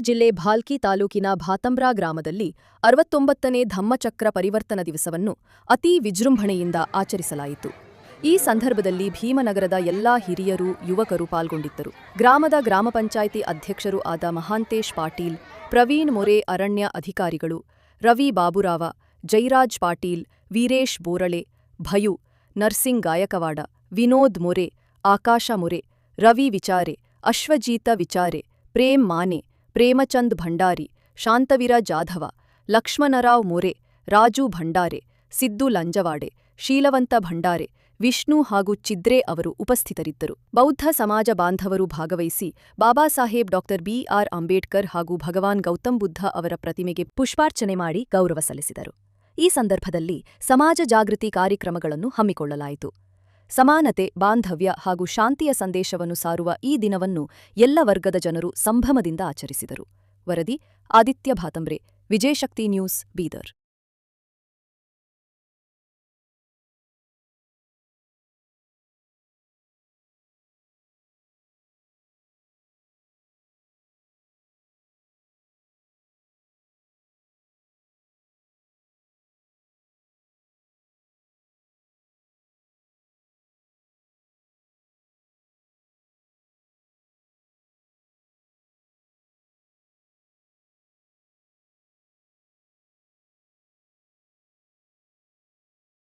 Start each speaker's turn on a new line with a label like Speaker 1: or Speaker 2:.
Speaker 1: ಬೀದರ್ ಜಿಲ್ಲೆ ಭಾಲ್ಕಿ ತಾಲೂಕಿನ ಭಾತಂಬ್ರಾ ಗ್ರಾಮದಲ್ಲಿ ಅರವತ್ತೊಂಬತ್ತನೇ ಧಮ್ಮಚಕ್ರ ಪರಿವರ್ತನ ದಿವಸವನ್ನು ಅತೀ ವಿಜೃಂಭಣೆಯಿಂದ ಆಚರಿಸಲಾಯಿತು. ಈ ಸಂದರ್ಭದಲ್ಲಿ ಭೀಮನಗರದ ಎಲ್ಲಾ ಹಿರಿಯರು, ಯುವಕರು ಪಾಲ್ಗೊಂಡಿದ್ದರು. ಗ್ರಾಮದ ಗ್ರಾಮ ಪಂಚಾಯಿತಿ ಅಧ್ಯಕ್ಷರು ಆದ ಮಹಾಂತೇಶ್ ಪಾಟೀಲ್, ಪ್ರವೀಣ್ ಮೊರೆ ಅರಣ್ಯ ಅಧಿಕಾರಿಗಳು, ರವಿ ಬಾಬುರಾವ, ಜೈರಾಜ್ ಪಾಟೀಲ್, ವೀರೇಶ್ ಬೋರಳೆ, ಭಯು, ನರ್ಸಿಂಗ್ ಗಾಯಕವಾಡ, ವಿನೋದ್ ಮೊರೆ, ಆಕಾಶ ಮೊರೆ, ರವಿ ವಿಚಾರೆ, ಅಶ್ವಜೀತ ವಿಚಾರೆ, ಪ್ರೇಮ್ ಮಾನೆ ಪ್ರೇಮಚಂದ್ ಭಂಡಾರಿ, ಶಾಂತವೀರ ಜಾಧವ, ಲಕ್ಷ್ಮಣರಾವ್ ಮೊರೆ, ರಾಜು ಭಂಡಾರೆ, ಸಿದ್ದು ಲಂಜವಾಡೆ, ಶೀಲವಂತ ಭಂಡಾರೆ, ವಿಷ್ಣು ಹಾಗೂ ಚಿದ್ರೆ ಅವರು ಉಪಸ್ಥಿತರಿದ್ದರು. ಬೌದ್ಧ ಸಮಾಜ ಬಾಂಧವರು ಭಾಗವಹಿಸಿ ಬಾಬಾಸಾಹೇಬ್ ಡಾಕ್ಟರ್ ಬಿಆರ್ ಅಂಬೇಡ್ಕರ್ ಹಾಗೂ ಭಗವಾನ್ ಗೌತಮ್ ಬುದ್ಧ ಅವರ ಪ್ರತಿಮೆಗೆ ಪುಷ್ಪಾರ್ಚನೆ ಮಾಡಿ ಗೌರವ ಸಲ್ಲಿಸಿದರು. ಈ ಸಂದರ್ಭದಲ್ಲಿ ಸಮಾಜ ಜಾಗೃತಿ ಕಾರ್ಯಕ್ರಮಗಳನ್ನು ಹಮ್ಮಿಕೊಳ್ಳಲಾಯಿತು. ಸಮಾನತೆ, ಬಾಂಧವ್ಯ ಹಾಗೂ ಶಾಂತಿಯ ಸಂದೇಶವನ್ನು ಸಾರುವ ಈ ದಿನವನ್ನು ಎಲ್ಲ ವರ್ಗದ ಜನರು ಸಂಭ್ರಮದಿಂದ ಆಚರಿಸಿದರು. ವರದಿ ಆದಿತ್ಯ ಭಾತಂಬ್ರೆ, ವಿಜಯಶಕ್ತಿ ನ್ಯೂಸ್, ಬೀದರ್.